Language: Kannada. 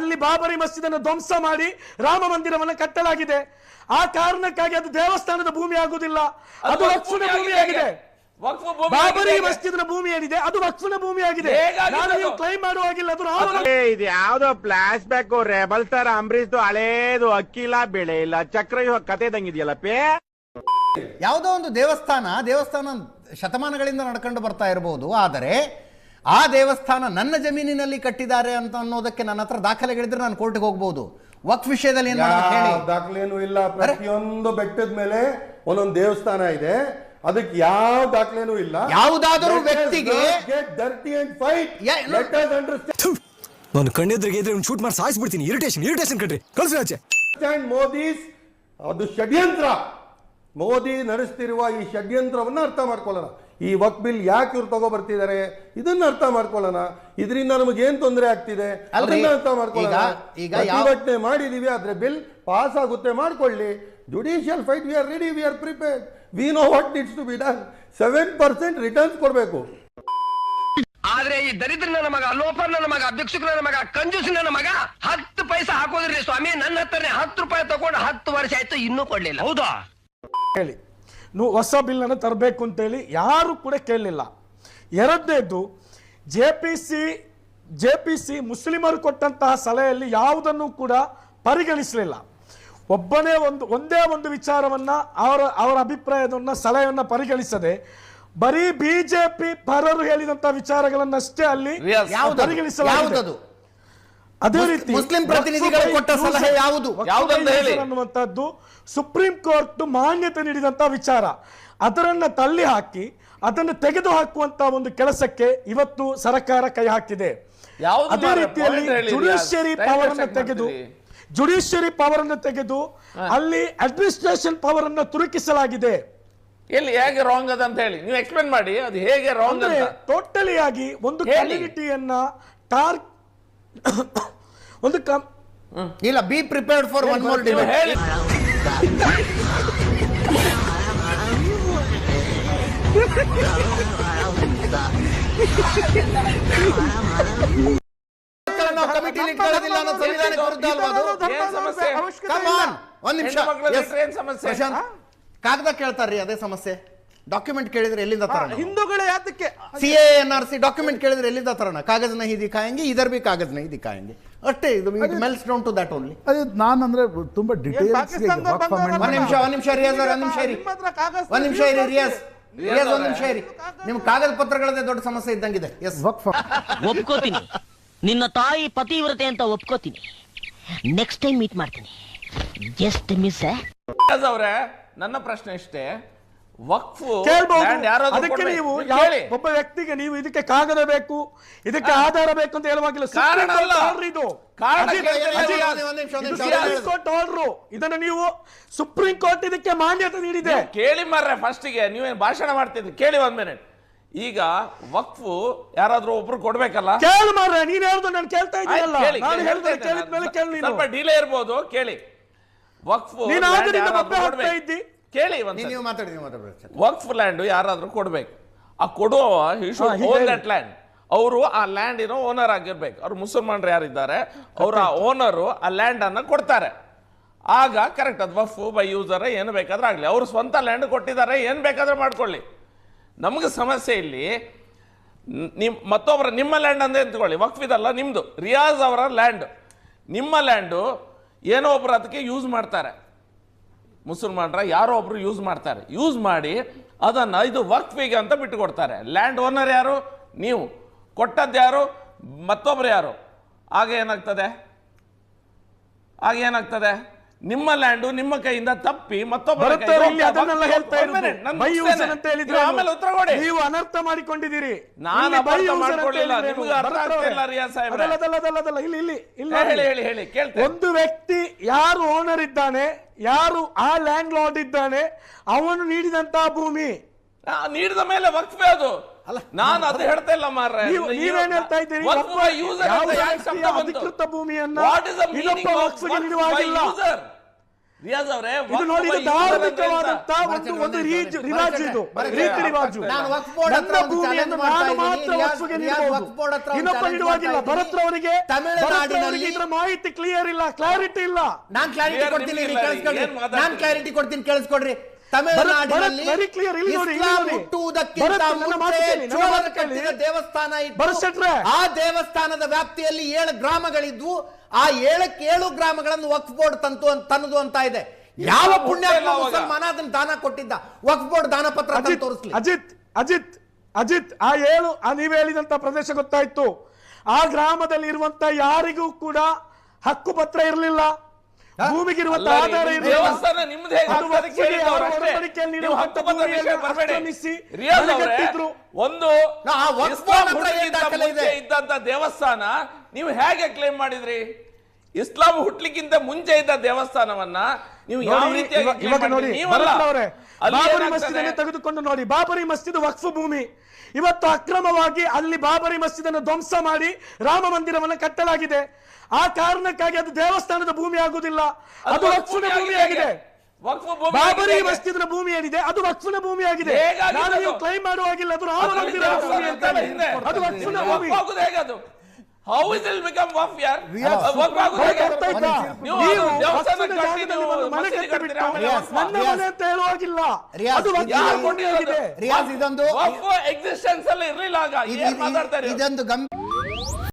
ಅಲ್ಲಿ ಬಾಬರಿ ಮಸ್ಜಿದ್ ಅನ್ನು ಧ್ವಂಸ ಮಾಡಿ ರಾಮ ಮಂದಿರವನ್ನು ಕಟ್ಟಲಾಗಿದೆ. ಆ ಕಾರಣಕ್ಕಾಗಿ ಅದು ದೇವಸ್ಥಾನದ ಭೂಮಿ ಆಗುದಿಲ್ಲ ಅದು ವಕ್ಫಿನ ಭೂಮಿಯಾಗಿದೆ ಬಾಬರಿ ಆಗಿದೆ. ಮಸ್ಜಿದ್ನ ಭೂಮಿ ಏನಿದೆ ಅದು ವಕ್ಫಿನ ಭೂಮಿ ಆಗಿದೆ. ನಾನು ನೀವು? ಕ್ಲೈಮ್ ಮಾಡುವಾಗಿಲ್ಲ ಅದು ಇದು ಯಾವ್ದೋ flash back rebel star Ambareesh ಹಳೇದು ಅಕ್ಕಿಲ್ಲ ಬೆಳೆ ಇಲ್ಲ. ಚಕ್ರ ಇವಾಗ ಕತೆ ಇದ್ದಂಗಿದೆಯಲ್ಲ ಪೇ? ಯಾವುದೋ ಒಂದು ದೇವಸ್ಥಾನ ದೇವಸ್ಥಾನ ಶತಮಾನಗಳಿಂದ ನಡ್ಕೊಂಡು ಬರ್ತಾ ಇರಬಹುದು ಆದರೆ ಆ ದೇವಸ್ಥಾನ ನನ್ನ ಜಮೀನಿನಲ್ಲಿ ಕಟ್ಟಿದ್ದಾರೆ ಅಂತ ಅನ್ನೋದಕ್ಕೆ ನನ್ನ ಹತ್ರ ದಾಖಲೆಗಳಿದ್ರೆ ನಾನು ಕೋರ್ಟ್ಗೆ ಹೋಗ್ಬೋದು. ವಕ್ ವಿಷಯದಲ್ಲಿ ಏನ್ ಮಾಡ್ಬೇಕು ಹೇಳಿ? ಯಾವ ಇಲ್ಲ. ಪ್ರತಿಯೊಂದು ಬೆಟ್ಟದ ಮೇಲೆ ಒಂದೊಂದು ದೇವಸ್ಥಾನ ಇದೆ. ಅದಕ್ಕೆ ಯಾವ ದಾಖಲೆನೂ ಇಲ್ಲ. ಯಾವುದಾದರೂ ವ್ಯಕ್ತಿಗೆ- ಡರ್ಟಿ ಅಂಡ್ ಫೈಟ್ ಯಾ- no. ಲೆಟ್ ಅಸ್ ಅಂಡರ್ಸ್ಟ್ಯಾಂಡ್ ನಾನು ಕಣ್ಣೆದ್ರಿಗೆ ಇದ್ರೆ ಶೂಟ್ ಮಾಡಿ ಸಾಯಿಸ್ಬಿಡ್ತೀನಿ. ಇರಿಟೇಷನ್ ಇರಿಟೇಷನ್ ಕಣ್ರಿ. ಕಳ್ಸಿ ಆಚೆ. ಮೋದಿಸ್ ಅದು ಷಡ್ಯಂತ್ರ. ಮೋದಿ ನಡೆಸ್ತಿರುವ ಈ ಷಡ್ಯಂತ್ರವನ್ನ ಅರ್ಥ ಮಾಡ್ಕೊಳ್ಳೋಣ. ಈ ವಕ್ ಬಿಲ್ ಯಾಕೆ ಇವ್ರು ತಗೋ ಬರ್ತಿದ್ದಾರೆ ಇದನ್ನ ಅರ್ಥ ಮಾಡ್ಕೊಳ್ಳೋಣ. ಇದರಿಂದ ನಮಗೆ ಏನ್ ತೊಂದರೆ ಆಗ್ತಿದೆ? ಅದನ್ನ ಅರ್ಥ ಮಾಡ್ಕೊಳ್ಳೋಣ. ಪ್ರತಿಭಟನೆ ಮಾಡಿದೀವಿ ಆದ್ರೆ ಬಿಲ್ ಪಾಸ್ ಆಗುತ್ತೆ ಮಾಡ್ಕೊಳ್ಳಿ. Judicial fight we are ready we are prepared we know what needs to be done seven percent returns ಕೊಡಬೇಕು. ಆದ್ರೆ ಈ ದರಿದ್ರನ ನನ್ನ ಮಗ ನನ್ನ ಮಗ ಭಿಕ್ಷುಕ ನನ್ನ ಮಗ ಕಂಜೂಸ್ ನನ್ನ ಮಗ ಹತ್ತು ಪೈಸಾ ಹಾಕೋದ್ರಿ ಸ್ವಾಮಿ. ನನ್ನ ಹತ್ರನೇ ಹತ್ತು ರೂಪಾಯಿ ತಗೊಂಡು ಹತ್ತು ವರ್ಷ ಆಯ್ತು ಇನ್ನೂ ಕೊಡ್ಲಿಲ್ಲ. ಹೌದಾ? ಹೇಳಿ. ಹೊಸ ಬಿಲ್ಲನ್ನು ತರಬೇಕು ಅಂತೇಳಿ ಯಾರು ಕೂಡ ಕೇಳಲಿಲ್ಲ. ಎರಡನೇದು J P C J P C ಮುಸ್ಲಿಮರು ಕೊಟ್ಟಂತಹ ಸಲಹೆಯಲ್ಲಿ ಯಾವುದನ್ನು ಕೂಡ ಪರಿಗಣಿಸಲಿಲ್ಲ. ಒಬ್ಬನೇ ಒಂದು ಒಂದೇ ಒಂದು ವಿಚಾರವನ್ನ ಅವರ ಅವರ ಅಭಿಪ್ರಾಯವನ್ನು ಸಲಹೆಯನ್ನ ಪರಿಗಣಿಸದೆ ಬರೀ ಬಿಜೆಪಿ ಪರರು ಹೇಳಿದಂತಹ ವಿಚಾರಗಳನ್ನಷ್ಟೇ ಅಲ್ಲಿ Yes. ಅದೇ ರೀತಿ ಮುಸ್ಲಿಂ ಪ್ರತಿನಿಧಿಗಳು ಕೊಟ್ಟ ಸಲಹೆ ಯಾವುದು? ಅನ್ನುವಂತಹದ್ದು ಅನ್ನುವಂಥದ್ದು ಸುಪ್ರೀಂ ಕೋರ್ಟ್ ಮಾನ್ಯತೆ ನೀಡಿದಂತಹ ವಿಚಾರ. ಅದರನ್ನ ತಳ್ಳಿ ಹಾಕಿ ಅದನ್ನು ತೆಗೆದು ಹಾಕುವಂತ ಒಂದು ಕೆಲಸಕ್ಕೆ ಇವತ್ತು ಸರ್ಕಾರ ಕೈ ಹಾಕಿದೆ. ಅದೇ ರೀತಿಯಲ್ಲಿ ಜುಡಿಷಿಯರಿ ಪವರ್ ಅನ್ನು ತೆಗೆದು. ಜುಡಿಷಿಯರಿ ಪವರ್ ಅನ್ನು ತೆಗೆದು ಅಲ್ಲಿ ಅಡ್ಮಿನಿಸ್ಟ್ರೇಷನ್ ಪವರ್ ಅನ್ನು ತುರುಕಿಸಲಾಗಿದೆ. ಎಲ್ಲಿ ಹೇಗೆ ರಾಂಗ್ ಅದ ಅಂತ ಹೇಳಿ. ನೀವು ಎಕ್ಸ್ಪ್ಲೇನ್ ಮಾಡಿ ಅದು ಹೇಗೆ ರಾಂಗ್ ಟೋಟಲಿ ಆಗಿ ಒಂದು. ಕಮ್ಯುನಿಟಿಯನ್ನ ಟಾರ್ ಒಂದು ಕಮ್ ಇಲ್ಲ be prepared for one more ನೀವು ಡಿಬೇಟ್ ಹೇಳಿ. ಕಮಿಟಿಲಿ ಇಟ್ಕೊಳ್ಳೋದಿಲ್ಲ ಅನ್ನೋ ಸಂವಿಧಾನಕ್ಕೆ ವಿರುದ್ಧ ಅಲ್ವಾ ಅದು? ಏನ್ ಸಮಸ್ಯೆ? Come on. ಒಂದ್ ನಿಮಿಷ. ಹೆಣ್ಣು ಮಕ್ಕಳಲ್ಲಿ Yes. ಇಟ್ರೆ ಏನ್ ಸಮಸ್ಯೆ? ಪ್ರಶಾಂತ್ ಕಾಗದ ಕೇಳ್ತಾರ್ರಿ ಅದೇ ಸಮಸ್ಯೆ. ಡಾಕ್ಯುಮೆಂಟ್ ಕೇಳಿದ್ರೆ ಎಲ್ಲಿಂದ ತರೋಣ? ಹಿಂದೂಗಳ ಯಾತಕ್ಕೆ? C A N R C document ಕೇಳಿದ್ರೆ ಎಲ್ಲಿಂದ ತರೋಣ? ಕಾಗಜ್ ನಹಿ ದಿಖಾಯಂಗೆ ಇದರ್ ಬಿ ಕಾಗಜ್ ನಹಿ ದಿಖಾಯಂಗೆ ಅಷ್ಟೇ ಇದು melts down to that only ಅದೇ ನಾನಂದ್ರೆ ತುಂಬಾ ಡಿಟೇಲ್ಸ್ ಒಂದ್ ನಿಮಿಷ ಒಂದ್ ನಿಮಿಷ ರಿಯಾಜ್ ಒಂದ್ ನಿಮಿಷ ಇರಿ. ಒಂದ್ ನಿಮಿಷ ಇರಿ ರಿಯಾಜ್ ರಿಯಾಜ್ ಒಂದ್ ನಿಮಿಷ ಇರಿ. ನಿಮ್ ಕಾಗದ ಪತ್ರಗಳದೇ ದೊಡ್ಡ ಸಮಸ್ಯೆ ಇದ್ದಂಗಿದೆ. ಎಸ್ ವಕ್ಫ್ ಒಪ್ಕೋತೀನಿ. ನಿನ್ನ ತಾಯಿ ಪತಿವ್ರತೆ ಅಂತ ಒಪ್ಕೋತೀನಿ. ನೆಕ್ಸ್ಟ್ ಟೈಮ್ ಮೀಟ್ ಮಾಡ್ತೀನಿ. ಜಸ್ಟ್ ಮಿಸ್ ಅವ್ರೆ ನನ್ನ ಪ್ರಶ್ನೆ ಇಷ್ಟೇ. ವಕ್ಫ್ ಕೇಳ್ಬಹುದು ಅದಕ್ಕೆ ನೀವು ಒಬ್ಬ ವ್ಯಕ್ತಿಗೆ ನೀವು ಇದಕ್ಕೆ ಕಾಗದ ಬೇಕು ಇದಕ್ಕೆ ಆಧಾರ ಬೇಕು ಅಂತ ಹೇಳುವಾಗಿಲ್ಲ ಇದು. ಇದನ್ನು ನೀವು ಸುಪ್ರೀಂ ಕೋರ್ಟ್ ಇದಕ್ಕೆ ಮಾನ್ಯತೆ ನೀಡಿದೆ. ಕೇಳಿ ಮಾರ್ರೆ ಫಸ್ಟಿಗೆ ನೀವೇನು ಭಾಷಣ ಮಾಡ್ತಿದ್ರಿ? ಕೇಳಿ ಒಂದ್ ಮಿನಿಟ್ ಈಗ ವಕ್ಫ್ ಯಾರಾದ್ರೂ ಒಬ್ರು ಕೊಡ್ಬೇಕಲ್ಲ? ಕೇಳಿ ಮಾರ್ರೆ ನೀನ್ ಹೇಳುದು ನಾನು ಕೇಳ್ತಾ ಇದ್ದೀನಲ್ಲ. ನಾನು ಹೇಳ್ತಾ ಕೇಳಿದ ಮೇಲೆ ಇದ್ದೇನೆ. ಕೇಳಿ ಸ್ವಲ್ಪ ಡಿಲೇ ಇರ್ಬೋದು ಕೇಳಿ. ವಕ್ಫ್ ನೀನು land ಮತ್ತೆ ಕೊಡ್ಬೇಕು. ಇದ್ದಿ. ಕೇಳಿ ಒಂದ್ ನೀವು ನೀವು ಮಾತಾಡಿ ನೀವು ಫಾರ್ ವಕ್ಫ್ ಲ್ಯಾಂಡ್ ಯಾರಾದರೂ ಕೊಡ್ಬೇಕು. ಆ ಕೊಡುವವ ಓನ್ ದಟ್ ಲ್ಯಾಂಡ್ ಅವರು ಆ ಲ್ಯಾಂಡ್ ಇರೋ ಓನರ್ ಆಗಿರ್ಬೇಕು. ಅವ್ರು ಮುಸಲ್ಮಾನರು ಯಾರಿದ್ದಾರೆ ಅವ್ರ ಆ ಓನರು ಆ ಲ್ಯಾಂಡ್ ಅನ್ನ ಕೊಡ್ತಾರೆ. ಆಗ ಕರೆಕ್ಟ್ ಅದು. ವಫ್ ಬೈ ಯೂಸರ್ ಏನು ಬೇಕಾದ್ರೆ ಆಗಲಿ. ಅವ್ರು ಸ್ವಂತ ಲ್ಯಾಂಡ್ ಕೊಟ್ಟಿದ್ದಾರೆ ಏನು ಬೇಕಾದ್ರೆ ಮಾಡ್ಕೊಳ್ಳಿ. ನಮಗೆ ಸಮಸ್ಯೆ ಇಲ್ಲಿ ನಿಮ್ ಮತ್ತೊಬ್ಬರ ನಿಮ್ಮ ಲ್ಯಾಂಡ್ ಅಂದೇ ತಗೊಳ್ಳಿ ವಕ್ಫ್ ಇದಲ್ಲ ನಿಮ್ಮದು ರಿಯಾಜ್ ಅವರ ಲ್ಯಾಂಡ್ ನಿಮ್ಮ ಲ್ಯಾಂಡು ಏನೋ ಒಬ್ರು ಅದಕ್ಕೆ ಯೂಸ್ ಮಾಡ್ತಾರೆ. ಮುಸಲ್ಮಾನರ ಯಾರೋ ಒಬ್ರು ಯೂಸ್ ಮಾಡ್ತಾರೆ. ಯೂಸ್ ಮಾಡಿ ಅದನ್ನ ಇದು ವಕ್ಫಿಗೆ ಅಂತ ಬಿಟ್ಟು ಕೊಡ್ತಾರೆ ಲ್ಯಾಂಡ್ ಓನರ್ ಯಾರು? ನೀವು. ಕೊಟ್ಟದ್ದು ಯಾರು? ಮತ್ತೊಬ್ಬರು ಯಾರು? ಆಗ ಏನಾಗ್ತದೆ? ಆಗ ಏನಾಗ್ತದೆ? ನಿಮ್ಮ ಲ್ಯಾಂಡು ನಿಮ್ಮ ಕೈಯಿಂದ ತಪ್ಪಿ ಮತ್ತೊಬ್ಬರ ಭರತ್ ಕೈಗೆ ಅವರು ಅದನ್ನೆಲ್ಲ ಒಂದು ಇರೋದು ನಾನು ಬೈ ಮುಗಿಸ್ತೇನೆ. ಯೂಸರ್ ಅಂತ ಹೇಳಿದ್ರೆ ಆಮೇಲೆ ಉತ್ತರ ಕೊಡಿ. ನೀವು ಅನರ್ಥ ಮಾಡಿಕೊಂಡಿದ್ದೀರಿ. ನಾನು ಇಲ್ಲಿ ಮಾಡ್ಕೊಳ್ಳಿಲ್ಲ. ಅರ್ಥ ಆಗ್ತಿಲ್ಲ ಸಾಹೇಬ್ರೆ. ಇಲ್ಲಿ ಇಲ್ಲಿ ಇಲ್ಲಿ ಹೇಳಿ ಹೇಳಿ ಹೇಳಿ ಕೇಳ್ತೇನೆ. ಒಂದು ವ್ಯಕ್ತಿ ಯಾರು ಓನರ್ ಇದ್ದಾನೆ ಯಾರು ಆ ಲ್ಯಾಂಡ್ ಲಾರ್ಡ್ ಇದ್ದಾನೆ ಅವನು ನೀಡಿದಂತಹ ಭೂಮಿ. ಆ, ನೀಡಿದ ಮೇಲೆ ವಕ್ಫೆ ಅದು. ನಾನು ಅದು ಹೇಳ್ತಾ ಇಲ್ಲ ಮಾರ್ರೆ. ನೀವು ನೀವೇನ್ ಹೇಳ್ತಾ ಇದ್ದೀರಿ? ಅಧಿಕೃತ ಭೂಮಿಯನ್ನ What is the meaning ಇನ್ನೊಬ್ಬ of ವಕ್ಫ್ಗೆ ನೀಡುವಾಗಿಲ್ಲ ರಿಯಾಜ್ ಅವರೇ ಇದು ನೋಡಿ ಇದು ಧಾರ್ಮಿಕವಾದಂತ ಒಂದು ಒಂದು ರೀಜ್ ರಿವಾಜ್ ಇದು. ರೀತಿ ರಿವಾಜು. ನನ್ನ ಭೂಮಿಯನ್ನು ನಾನು. ಮಾತ್ರ ನೀಡಬಹುದು. ಇನ್ನೊಬ್ಬ ನೀಡುವಾಗಿಲ್ಲ ಭರತ್. ಅವರಿಗೆ ತಮಿಳುನಾಡಿನಲ್ಲಿ- ಇದರ ಮಾಹಿತಿ ಕ್ಲಿಯರ್ ಇಲ್ಲ ಕ್ಲಾರಿಟಿ ಇಲ್ಲ. ನಾನ್ ಕ್ಲಾರಿಟಿ ಕೊಡ್ತೀನಿ ನಾನ್ ಕ್ಲಾರಿಟಿ ಕೊಡ್ತೀನಿ ಕೇಳಿಸ್ಕೊಡ್ರಿ. ದೇವಸ್ಥಾನ. ಆ ದೇವಸ್ಥಾನದ ವ್ಯಾಪ್ತಿಯಲ್ಲಿ ಏಳು ಗ್ರಾಮಗಳಿದ್ವು. ಆ ಏಳಕ್ಕೆ ಏಳು ಗ್ರಾಮಗಳನ್ನು ವಕ್ಫ್ ಬೋರ್ಡ್ ತಂತು ತನ್ನದು ಅಂತ ಇದೆ. ಯಾವ ಪುಣ್ಯ ಪುಣ್ಯಾತ್ಮ. ಮುಸಲ್ಮಾನ ಅದನ್ನ ದಾನ ಕೊಟ್ಟಿದ್ದ? ವಕ್ಫ್ ಬೋರ್ಡ್ ದಾನ ಪತ್ರ ಅಜಿತ್ ತೋರಿಸ್ಲಿ. ಅಜಿತ್ ಅಜಿತ್ ಅಜಿತ್ ಆ ಏಳು ಆ ನೀವು ಹೇಳಿದಂತ ಪ್ರದೇಶ ಗೊತ್ತಾಯ್ತು. ಆ ಗ್ರಾಮದಲ್ಲಿ ಇರುವಂತ ಯಾರಿಗೂ ಕೂಡ ಹಕ್ಕು ಪತ್ರ ಇರಲಿಲ್ಲ. ಭೂಮಿಗಿರುವಂತ ಅಲ್ಲ ಆಧಾರ ದೇವಸ್ಥಾನ ಒಂದು ಇದ್ದಂತ ದೇವಸ್ಥಾನ ನೀವು ಹೇಗೆ ಕ್ಲೇಮ್ ಮಾಡಿದ್ರಿ? ಇಸ್ಲಾಂ ಹುಟ್ಲಿಕ್ಕಿಂತ ಮುಂಚೆ ಇದ್ದ ದೇವಸ್ಥಾನವನ್ನ ನೀವು ಯಾವ ರೀತಿ ರೀತಿಯಾಗಿ ಇವಾಗ ನೋಡಿ ಬಾಬರಿ ತೆಗೆದುಕೊಂಡು ನೋಡಿ ಬಾಬರಿ ಮಸ್ಜಿದ್ ವಕ್ಫ್ ಭೂಮಿ. ಇವತ್ತು ಅಕ್ರಮವಾಗಿ ಅಲ್ಲಿ ಬಾಬರಿ ಮಸ್ಜಿದ್ ಅನ್ನು ಧ್ವಂಸ ಮಾಡಿ ರಾಮ ಮಂದಿರವನ್ನು ಕಟ್ಟಲಾಗಿದೆ. ಆ ಕಾರಣಕ್ಕಾಗಿ ಅದು ದೇವಸ್ಥಾನದ ಭೂಮಿ ಆಗುವುದಿಲ್ಲ. ಅದು ವಕ್ಫಿನ ಭೂಮಿ ಆಗಿದೆ. ಬಾಬರಿ ಮಸ್ಜಿದ್ ಮಸ್ಜಿದ್ನ ಭೂಮಿ ಏನಿದೆ? ಅದು ವಕ್ಫಿನ ಭೂಮಿ ಆಗಿದೆ. ನಾನು ನೀವು? ಕ್ಲೈಮ್ ಮಾಡುವಾಗಿಲ್ಲ ಅದು ರಾಮ ಮಂದಿರ ಭೂಮಿ ಅಂತ. ಅದು ವಕ್ಫಿನ ಭೂಮಿ. How is it become Waqf ಯಾರ್ ವಕ್ಫ್ ಆಯ್ತಾ? ನೀವು ದೇವಸ್ಥಾನ ಕಟ್ಟಿ ನೀವು ಮನೆ ಮಸೀದಿ ಕಟ್ಟಿಬಿಟ್ಟು ಕಟ್ತೀರಾ, ಆಮೇಲೆ ರಿಯಾಜ್, ವಕ್ಫ್ ನನ್ನ ಮನೆ ಅಂತ ಹೇಳುವಾಗಿಲ್ಲ. ಅದು ಯಾರು? ರಿಯಾಜ್ ಇದೊಂದು ವಕ್ಫ್ ಎಕ್ಸಿಸ್ಟೆನ್ಸ್ ಅಲ್ಲಿ ಇರ್ಲಿಲ್ಲ ಆಗ. ಏನ್ ಮಾತಾಡ್ತಾ ಇದೊಂದು ಗಂಭೀರ